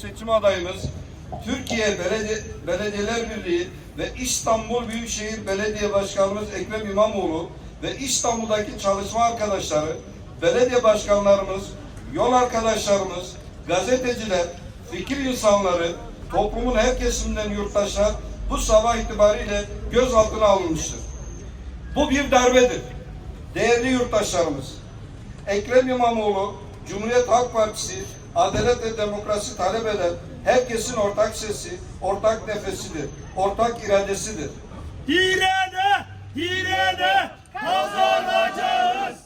seçim adayımız, Türkiye Belediye, Belediyeler Birliği ve İstanbul Büyükşehir Belediye Başkanımız Ekrem İmamoğlu ve İstanbul'daki çalışma arkadaşları, belediye başkanlarımız, yol arkadaşlarımız, gazeteciler, fikir insanları, toplumun her kesiminden yurttaşlar bu sabah itibariyle gözaltına alınmıştır. Bu bir darbedir. Değerli yurttaşlarımız, Ekrem İmamoğlu, Cumhuriyet Halk Partisi, adalet ve demokrasi talep eden herkesin ortak sesi, ortak nefesidir, ortak iradesidir. Direne, direne kazanacağız.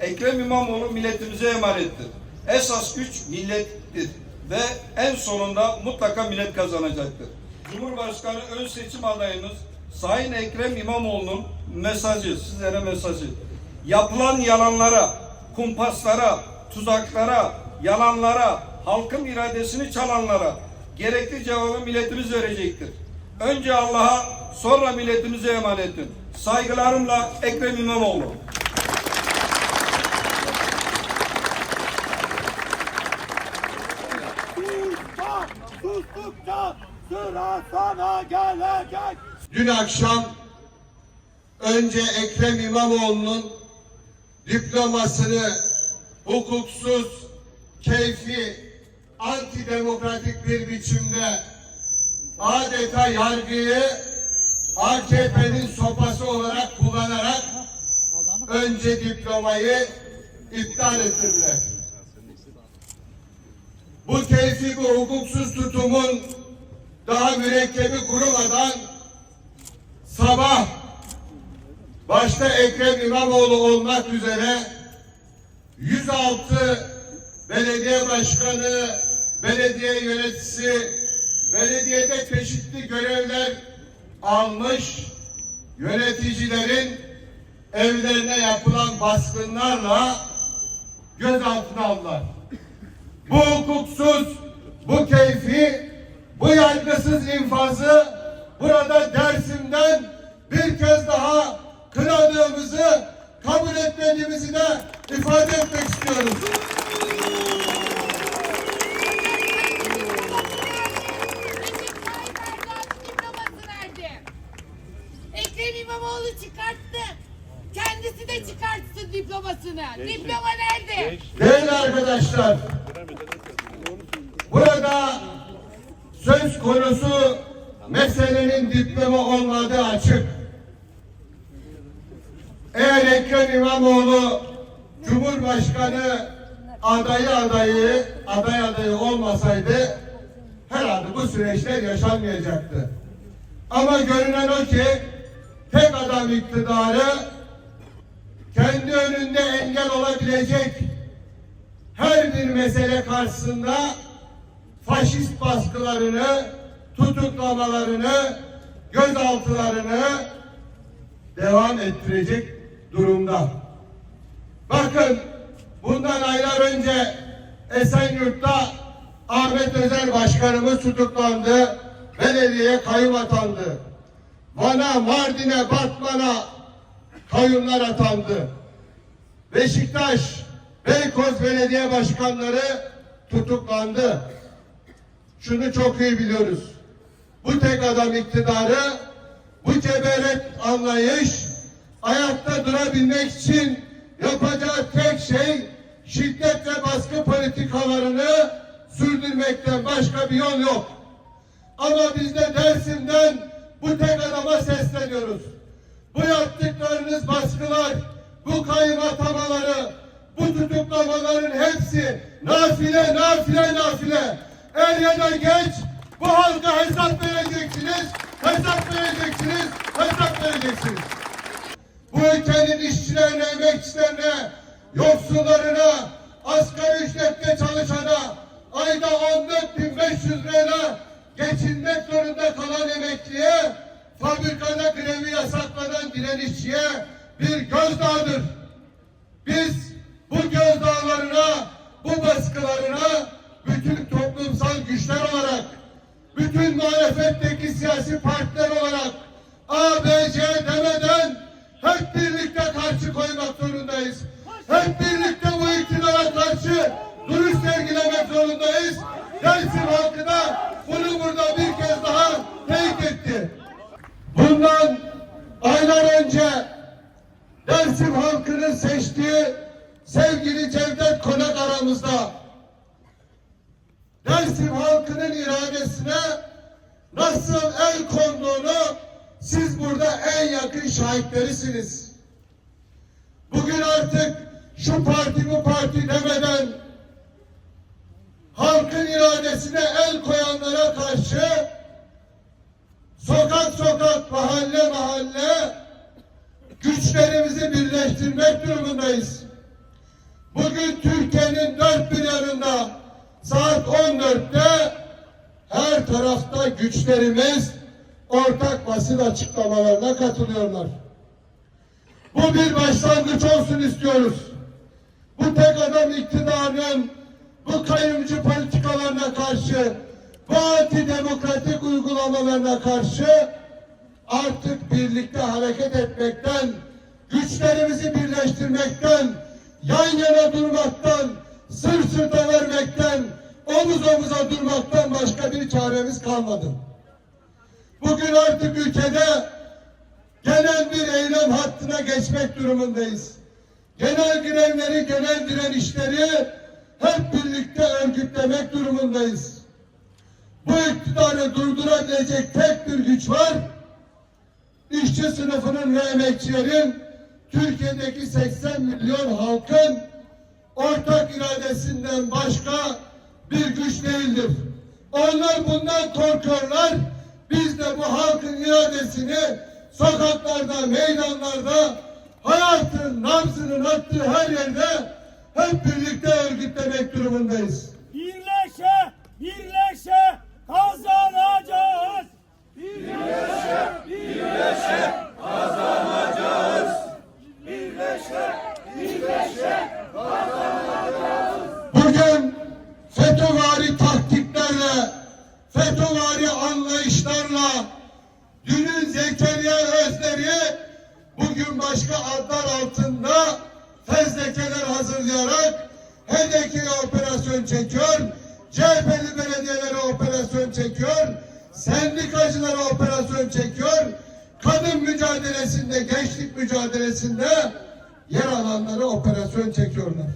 Ekrem İmamoğlu milletimize emanettir. Esas güç millettir ve en sonunda mutlaka millet kazanacaktır. Cumhurbaşkanı ön seçim adayımız Sayın Ekrem İmamoğlu'nun mesajı, sizlere mesajı. Yapılan yalanlara, kumpaslara, tuzaklara, yalanlara, halkın iradesini çalanlara gerekli cevabı milletimiz verecektir. Önce Allah'a, sonra milletimize emanettir. Saygılarımla Ekrem İmamoğlu. Sustukça sıra sana gelecek. Dün akşam önce Ekrem İmamoğlu'nun diplomasını hukuksuz, keyfi, antidemokratik bir biçimde adeta yargıyı AKP'nin sopası olarak kullanarak önce diplomayı iptal ettirdiler. Bu keyfi bu hukuksuz tutumun daha mürekkebi kurumadan sabah başta Ekrem İmamoğlu olmak üzere 106 belediye başkanı, belediye yöneticisi, belediyede çeşitli görevler almış yöneticilerin evlerine yapılan baskınlarla gözaltına aldılar. Bu hukuksuz, bu keyfi, bu yargısız infazı burada Dersim'den bir kez daha kınadığımızı, kabul etmediğimizi de ifade etmek istiyoruz. Ekrem İmamoğlu çıkarttı. Kendisi de çıkartsın diplomasını. Diploma nerede? Değerli arkadaşlar, burada söz konusu meselenin diploma olmadığı olmasaydı herhalde bu süreçler yaşanmayacaktı. Ama görünen o ki tek adam iktidarı kendi önünde engel olabilecek her bir mesele karşısında faşist baskılarını, tutuklamalarını, gözaltılarını devam ettirecek durumda. Bakın bundan aylar önce Esenyurt'ta Ahmet Özer Başkanımız tutuklandı, belediye kayyum atandı. Van'a, Mardin'e, Batman'a kayyumlar atandı. Beşiktaş, Beykoz Belediye Başkanları tutuklandı. Şunu çok iyi biliyoruz. Bu tek adam iktidarı, bu ceberet anlayış, ayakta durabilmek için yapacağı tek şey şiddet ve baskı politikalarını sürdürmekten başka bir yol yok. Ama biz de Dersim'den bu tek adama sesleniyoruz. Bu yaptıklarınız baskılar, bu kayım atamaları, bu tutuklamaların hepsi nafile, nafile, nafile. Er ya da geç bu halka hesap vereceksiniz, hesap vereceksiniz, hesap vereceksiniz. Bu ülkenin işçilerine, emekçilerine, yoksullarına, asgari ücretle çalışana, ayda 14.500 lirayla geçinmek zorunda kalan emekliye, fabrikada grevi yasaklanan direnişçiye bir gözdağıdır. Biz bu gözdağlarına, bu baskılarına bütün toplumsal güçler olarak, bütün muhalefetteki siyasi partiler olarak A, B, C demeden hep birlikte karşı koymak zorundayız. Hep birlikte bu iktidara karşı sergilemek zorundayız. Dersim halkı da bunu burada bir kez daha teyit etti. Bundan aylar önce Dersim halkının seçtiği sevgili Cevdet Konak aramızda. Dersim halkının iradesine nasıl el konduğunu siz burada en yakın şahitlerisiniz. Bugün artık şu parti bu parti demeden halkın iradesine el koyanlara karşı sokak sokak mahalle mahalle güçlerimizi birleştirmek durumundayız. Bugün Türkiye'nin dört bir yanında saat 14'te her tarafta güçlerimiz ortak basın açıklamalarına katılıyorlar. Bu bir başlangıç olsun istiyoruz. Bu tek adam iktidarının bu kayımcı politikalarına karşı, bu antidemokratik uygulamalarına karşı artık birlikte hareket etmekten, güçlerimizi birleştirmekten, yan yana durmaktan, sırt sırta vermekten, omuz omuza durmaktan başka bir çaremiz kalmadı. Bugün artık ülkede genel bir eylem hattına geçmek durumundayız. Genel grevleri, genel direnişleri hep birlikte örgütlemek durumundayız. Bu iktidarı durdurabilecek tek bir güç var. İşçi sınıfının ve emekçilerin Türkiye'deki 80 milyon halkın ortak iradesinden başka bir güç değildir. Onlar bundan korkarlar. Biz de bu halkın iradesini sokaklarda, meydanlarda, hayatın nabzının attığı her yerde hep birlikte örgütlemek durumundayız. Birleşe, birleşe kazanacağız. Bugün FETÖ'vari taktiklerle, FETÖ'vari anlayışlarla dünün Zekeriya Özleri bugün başka adlar altında fezlekeler hazırlayarak HDP'ye operasyon çekiyor, CHP'li belediyelere operasyon çekiyor, sendikacılara operasyon çekiyor, kadın mücadelesinde, gençlik mücadelesinde yer alanlara operasyon çekiyorlar.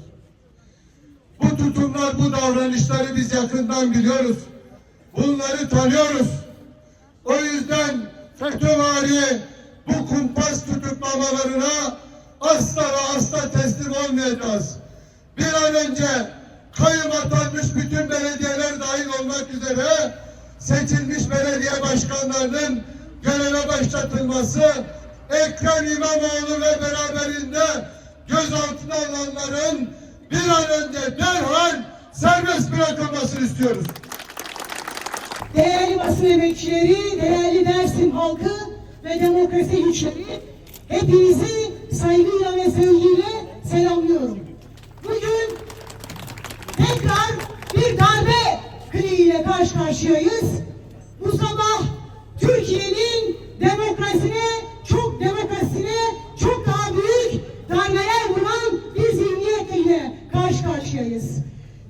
Bu tutumlar, bu davranışları biz yakından biliyoruz. Bunları tanıyoruz. O yüzden FETÖ'vari bu kumpas tutuklamalarına asla ve asla teslim olmayacağız. Bir an önce kayyum atanmış bütün belediyeler dahil olmak üzere seçilmiş belediye başkanlarının göreve başlatılması, Ekrem İmamoğlu ve beraberinde gözaltına alınanların bir an önce derhal serbest bırakılmasını istiyoruz. Değerli basın emekçileri, değerli Dersim halkı ve demokrasi güçleri, hepinizi saygıyla ve sevgiyle selamlıyorum. Bugün tekrar bir darbe kriziyle karşı karşıyayız. Bu sabah Türkiye'nin demokrasine, çok demokrasisine çok daha büyük darbeler vuran bir zihniyetle karşı karşıyayız.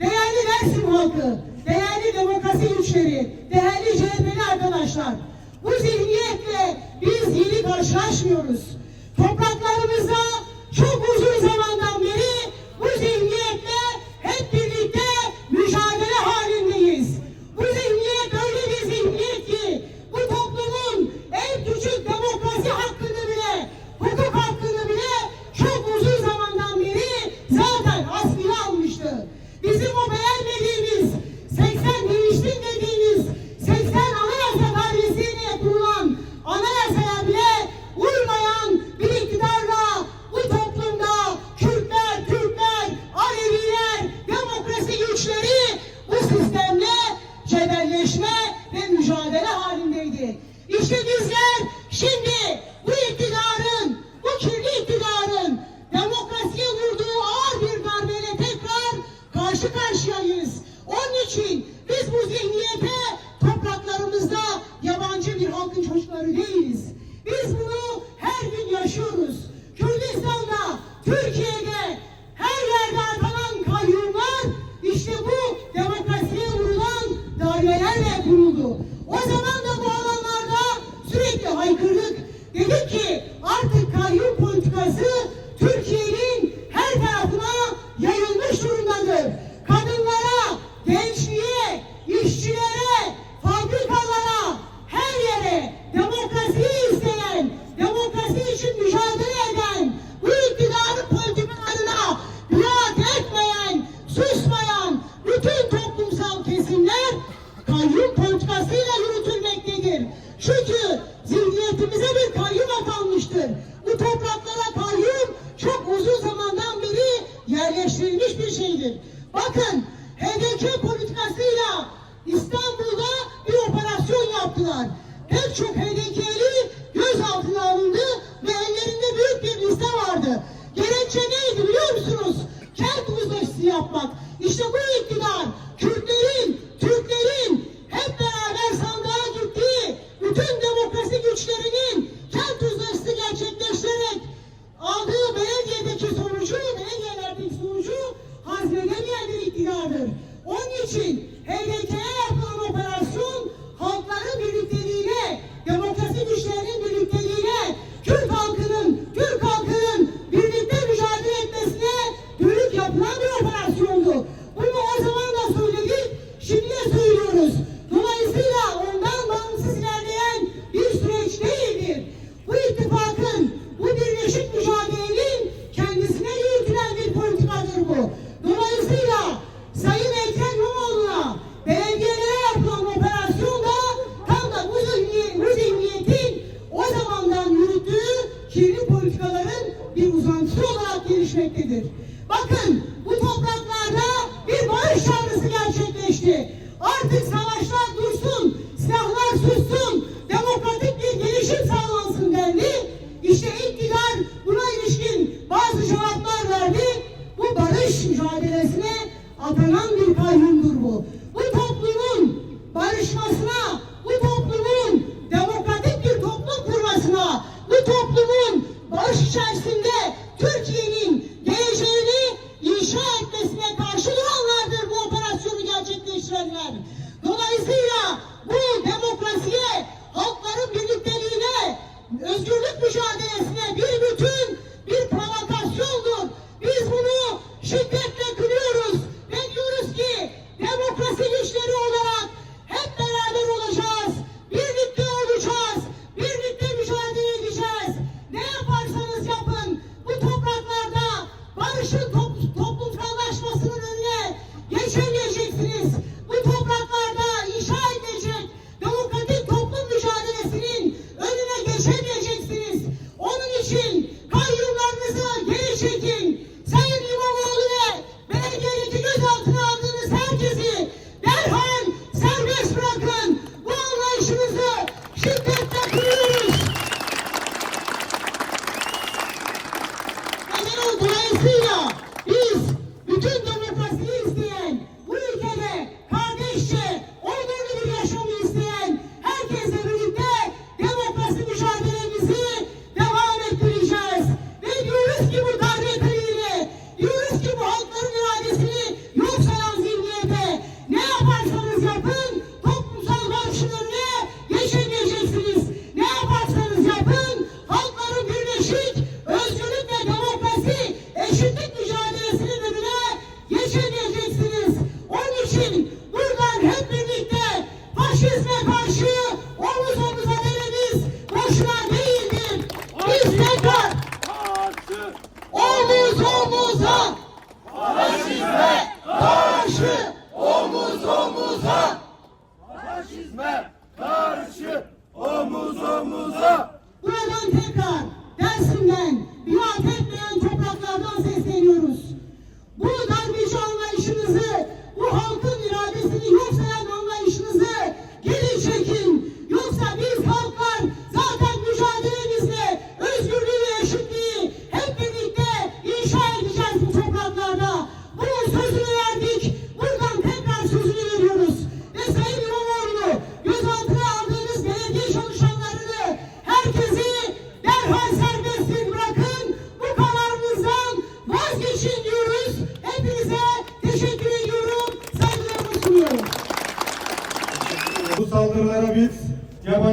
Değerli Dersim halkı, değerli demokrasi güçleri, değerli CHP'li arkadaşlar, bu zihniyetle biz yeni karşılaşmıyoruz. Halkın yapmak. İşte bu şimdi de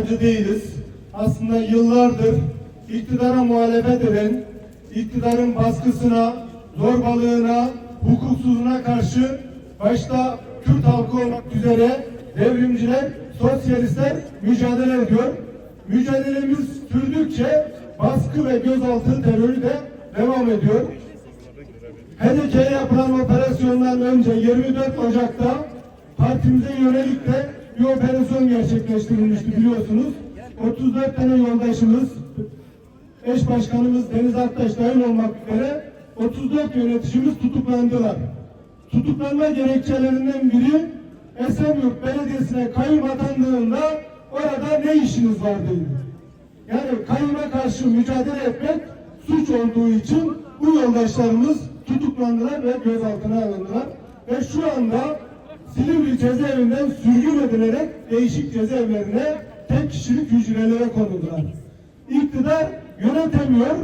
yabancı değiliz. Aslında yıllardır iktidara muhalefet eden, iktidarın baskısına, zorbalığına, hukuksuzluğuna karşı başta Kürt halkı olmak üzere devrimciler, sosyalistler mücadele ediyor. Mücadelemiz sürdükçe baskı ve gözaltı terörü de devam ediyor. HDK'ye yapılan operasyondan önce 24 Ocak'ta partimize yönelik de bir operasyon gerçekleştirilmişti biliyorsunuz. 34 tane yoldaşımız, eş başkanımız Deniz Aktaş dahil olmak üzere 34 yöneticimiz tutuklandılar. Tutuklanma gerekçelerinden biri Esenyurt Belediyesi'ne kayyum atandığında orada ne işiniz var dedi. Yani kayyuma karşı mücadele etmek suç olduğu için bu yoldaşlarımız tutuklandılar ve gözaltına alındılar. Ve şu anda Silivri cezaevinden sürgün edilerek değişik cezaevlerine tek kişilik hücrelere konuldular. İktidar yönetemiyor,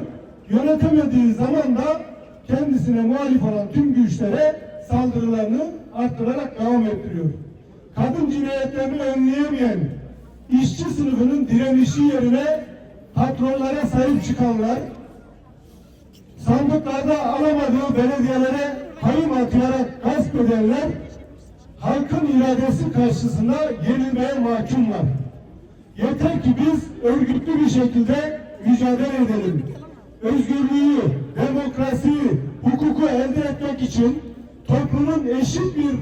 yönetemediği zaman da kendisine muhalif olan tüm güçlere saldırılarını arttırarak devam ettiriyor. Kadın cinayetlerini önleyemeyen işçi sınıfının direnişi yerine patronlara sahip çıkanlar, sandıklarda alamadığı belediyelere kayyum atayarak gasp edenler, halkın iradesi karşısında yenilmeye mahkumlar. Yeter ki biz örgütlü bir şekilde mücadele edelim. Özgürlüğü, demokrasiyi, hukuku elde etmek için toplumun eşit bir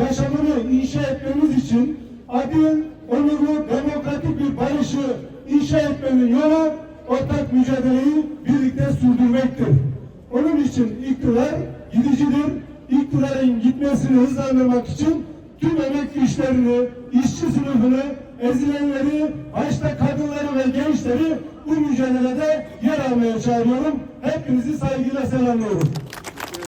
yaşamını inşa etmemiz için adil, onurlu, demokratik bir barışı inşa etmenin yolu ortak mücadeleyi birlikte sürdürmektir. Onun için iktidar gidicidir. İktidarın gitmesini hızlandırmak için tüm emek güçlerini, işçi sınıfını, ezilenleri, başta kadınları ve gençleri bu mücadelede yer almaya çağırıyorum. Hepinizi saygıyla selamlıyorum.